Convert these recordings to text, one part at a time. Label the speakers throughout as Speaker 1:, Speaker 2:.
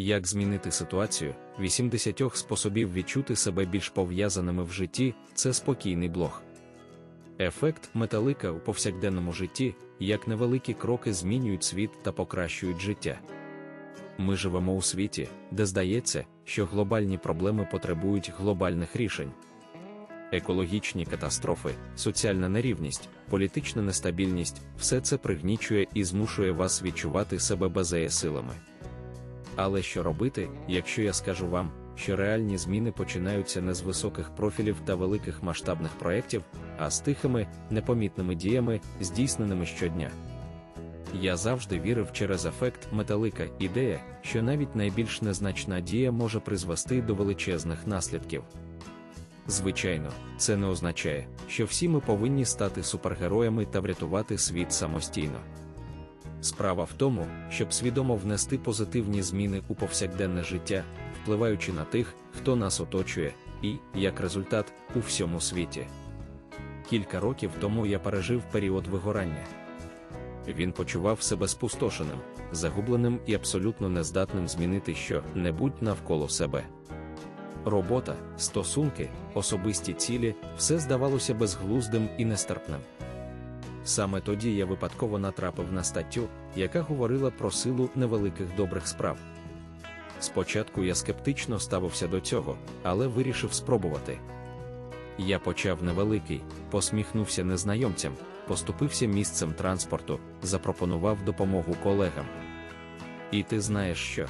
Speaker 1: Як змінити ситуацію? 80 способів відчути себе більш пов'язаними в житті це спокійний блог. Ефект металика у повсякденному житті, як невеликі кроки змінюють світ та покращують життя. Ми живемо у світі, де здається, що глобальні проблеми потребують глобальних рішень. Екологічні катастрофи, соціальна нерівність, політична нестабільність все це пригнічує і змушує вас відчувати себе безеєсилами. Але що робити, якщо я скажу вам, що реальні зміни починаються не з високих профілів та великих масштабних проєктів, а з тихими, непомітними діями, здійсненими щодня? Я завжди вірив через ефект металика ідея, що навіть найбільш незначна дія може призвести до величезних наслідків. Звичайно, це не означає, що всі ми повинні стати супергероями та врятувати світ самостійно. Справа в тому, щоб свідомо внести позитивні зміни у повсякденне життя, впливаючи на тих, хто нас оточує, і, як результат, у всьому світі. Кілька років тому я пережив період вигорання. Він почував себе спустошеним, загубленим і абсолютно нездатним змінити що-небудь навколо себе. Робота, стосунки, особисті цілі все здавалося безглуздим і нестерпним. Саме тоді я випадково натрапив на статтю, яка говорила про силу невеликих добрих справ. Спочатку я скептично ставився до цього, але вирішив спробувати. Я почав невеликий, посміхнувся незнайомцям, поступився місцем транспорту, запропонував допомогу колегам. І ти знаєш що?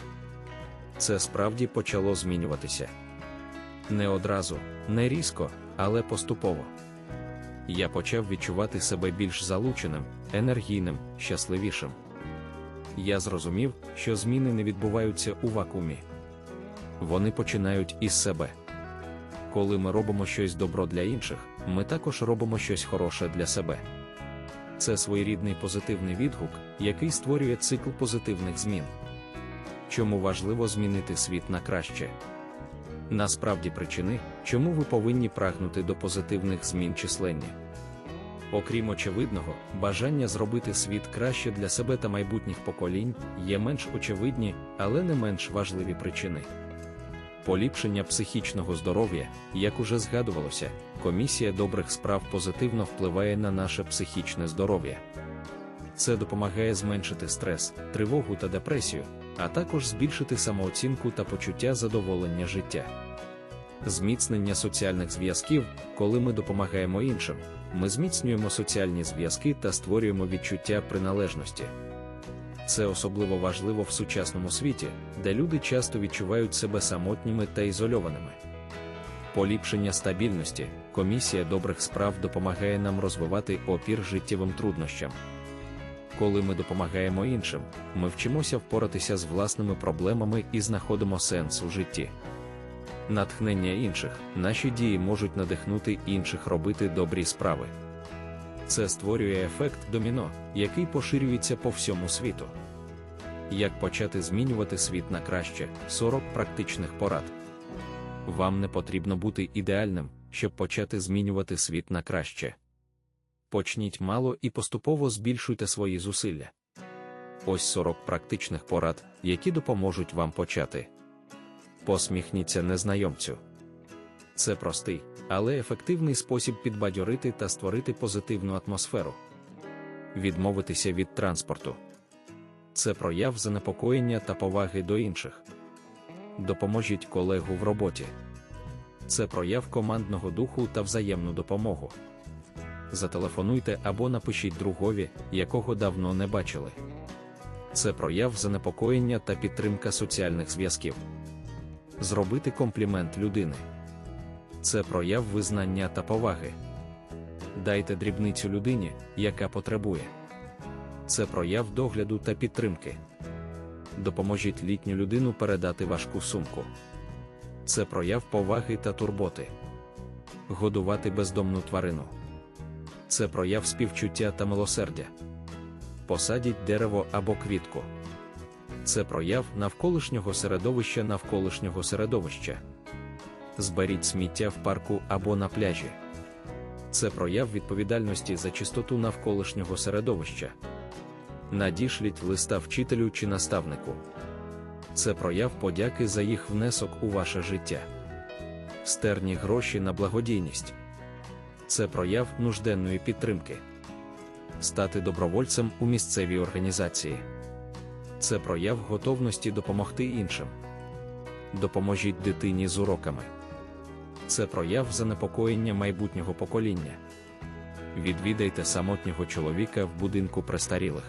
Speaker 1: Це справді почало змінюватися. Не одразу, не різко, але поступово. Я почав відчувати себе більш залученим, енергійним, щасливішим. Я зрозумів, що зміни не відбуваються у вакуумі. Вони починають із себе. Коли ми робимо щось добро для інших, ми також робимо щось хороше для себе. Це своєрідний позитивний відгук, який створює цикл позитивних змін. Чому важливо змінити світ на краще? Насправді причини, чому ви повинні прагнути до позитивних змін численні. Окрім очевидного, бажання зробити світ краще для себе та майбутніх поколінь є менш очевидні, але не менш важливі причини. Поліпшення психічного здоров'я, як уже згадувалося, комісія добрих справ позитивно впливає на наше психічне здоров'я. Це допомагає зменшити стрес, тривогу та депресію, а також збільшити самооцінку та почуття задоволення життя. Зміцнення соціальних зв'язків, коли ми допомагаємо іншим, ми зміцнюємо соціальні зв'язки та створюємо відчуття приналежності. Це особливо важливо в сучасному світі, де люди часто відчувають себе самотніми та ізольованими. Поліпшення стабільності, комісія добрих справ допомагає нам розвивати опір життєвим труднощам. Коли ми допомагаємо іншим, ми вчимося впоратися з власними проблемами і знаходимо сенс у житті. Натхнення інших, наші дії можуть надихнути інших робити добрі справи. Це створює ефект доміно, який поширюється по всьому світу. Як почати змінювати світ на краще 40 практичних порад. Вам не потрібно бути ідеальним, щоб почати змінювати світ на краще. Почніть мало і поступово збільшуйте свої зусилля. Ось 40 практичних порад, які допоможуть вам почати. Посміхніться незнайомцю. Це простий, але ефективний спосіб підбадьорити та створити позитивну атмосферу. Відмовитися від транспорту. Це прояв занепокоєння та поваги до інших. Допоможіть колегу в роботі. Це прояв командного духу та взаємну допомогу. Зателефонуйте або напишіть другові, якого давно не бачили. Це прояв занепокоєння та підтримка соціальних зв'язків. Зробити комплімент людини. Це прояв визнання та поваги. Дайте дрібницю людині, яка потребує. Це прояв догляду та підтримки. Допоможіть літню людину передати важку сумку. Це прояв поваги та турботи. Годувати бездомну тварину. Це прояв співчуття та милосердя. Посадіть дерево або квітку. Це прояв навколишнього середовища навколишнього середовища. Зберіть сміття в парку або на пляжі. Це прояв відповідальності за чистоту навколишнього середовища. Надішліть листа вчителю чи наставнику. Це прояв подяки за їх внесок у ваше життя. Стерні гроші на благодійність. Це прояв нужденної підтримки. Стати добровольцем у місцевій організації. Це прояв готовності допомогти іншим. Допоможіть дитині з уроками. Це прояв занепокоєння майбутнього покоління. Відвідайте самотнього чоловіка в будинку престарілих.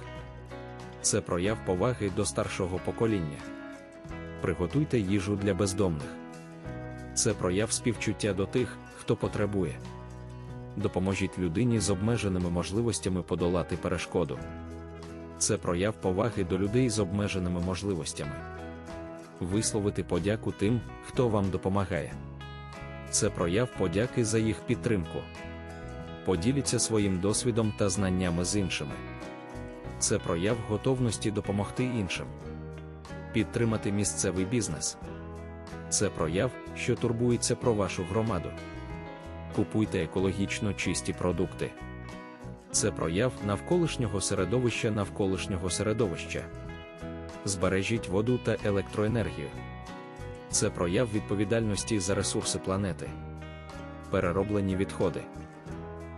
Speaker 1: Це прояв поваги до старшого покоління. Приготуйте їжу для бездомних. Це прояв співчуття до тих, хто потребує. Допоможіть людині з обмеженими можливостями подолати перешкоду. Це прояв поваги до людей з обмеженими можливостями. Висловити подяку тим, хто вам допомагає. Це прояв подяки за їх підтримку. Поділіться своїм досвідом та знаннями з іншими. Це прояв готовності допомогти іншим. Підтримати місцевий бізнес. Це прояв, що турбується про вашу громаду. Купуйте екологічно чисті продукти. Це прояв навколишнього середовища навколишнього середовища. Збережіть воду та електроенергію. Це прояв відповідальності за ресурси планети. Перероблені відходи.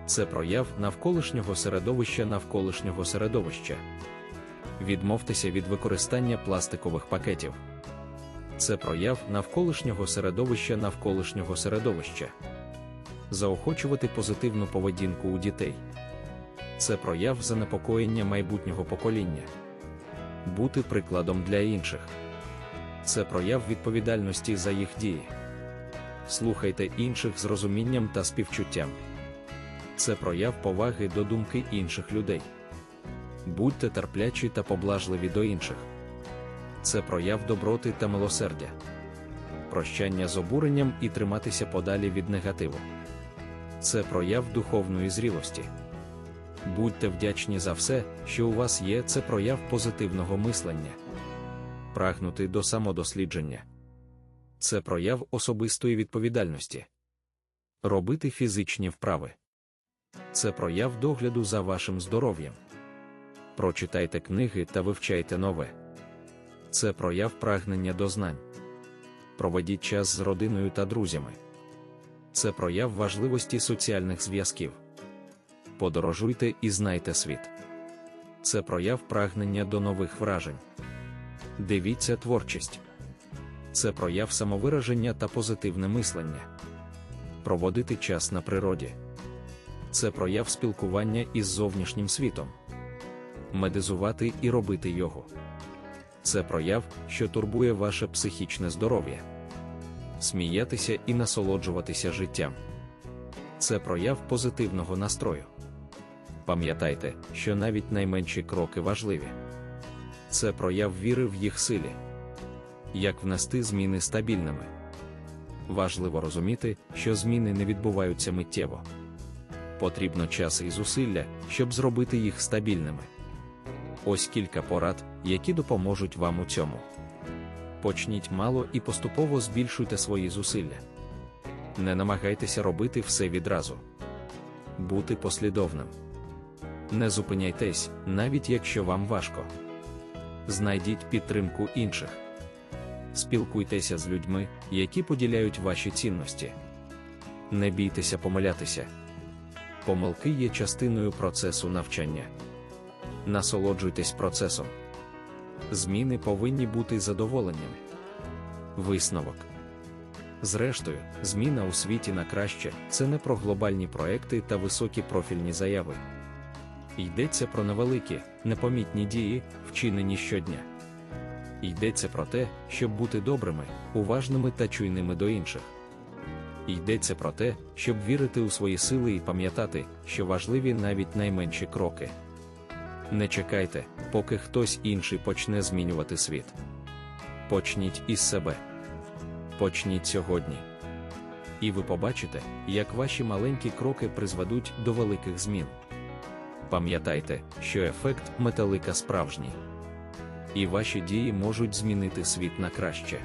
Speaker 1: Це прояв навколишнього середовища навколишнього середовища. Відмовтеся від використання пластикових пакетів. Це прояв навколишнього середовища навколишнього середовища. Заохочувати позитивну поведінку у дітей. Це прояв занепокоєння майбутнього покоління. Бути прикладом для інших. Це прояв відповідальності за їх дії. Слухайте інших з розумінням та співчуттям. Це прояв поваги до думки інших людей. Будьте терплячі та поблажливі до інших. Це прояв доброти та милосердя. Прощання з обуренням і триматися подалі від негативу. Це прояв духовної зрілості. Будьте вдячні за все, що у вас є, це прояв позитивного мислення. Прагнути до самодослідження. Це прояв особистої відповідальності. Робити фізичні вправи. Це прояв догляду за вашим здоров'ям. Прочитайте книги та вивчайте нове. Це прояв прагнення до знань. Проведіть час з родиною та друзями. Це прояв важливості соціальних зв'язків. Подорожуйте і знайте світ. Це прояв прагнення до нових вражень. Дивіться творчість. Це прояв самовираження та позитивне мислення. Проводити час на природі. Це прояв спілкування із зовнішнім світом. Медизувати і робити його. Це прояв, що турбує ваше психічне здоров'я. Сміятися і насолоджуватися життям. Це прояв позитивного настрою. Пам'ятайте, що навіть найменші кроки важливі. Це прояв віри в їх силі. Як внести зміни стабільними. Важливо розуміти, що зміни не відбуваються миттєво. Потрібно час і зусилля, щоб зробити їх стабільними. Ось кілька порад, які допоможуть вам у цьому. Почніть мало і поступово збільшуйте свої зусилля. Не намагайтеся робити все відразу. Бути послідовним. Не зупиняйтесь, навіть якщо вам важко. Знайдіть підтримку інших. Спілкуйтеся з людьми, які поділяють ваші цінності. Не бійтеся помилятися. Помилки є частиною процесу навчання. Насолоджуйтесь процесом. Зміни повинні бути задоволеннями. Висновок. Зрештою, зміна у світі на краще це не про глобальні проекти та високі профільні заяви. Йдеться про невеликі, непомітні дії, вчинені щодня. Йдеться про те, щоб бути добрими, уважними та чуйними до інших. Йдеться про те, щоб вірити у свої сили і пам'ятати, що важливі навіть найменші кроки. Не чекайте, поки хтось інший почне змінювати світ. Почніть із себе. Почніть сьогодні. І ви побачите, як ваші маленькі кроки призведуть до великих змін. Пам'ятайте, що ефект металика справжній. І ваші дії можуть змінити світ на краще.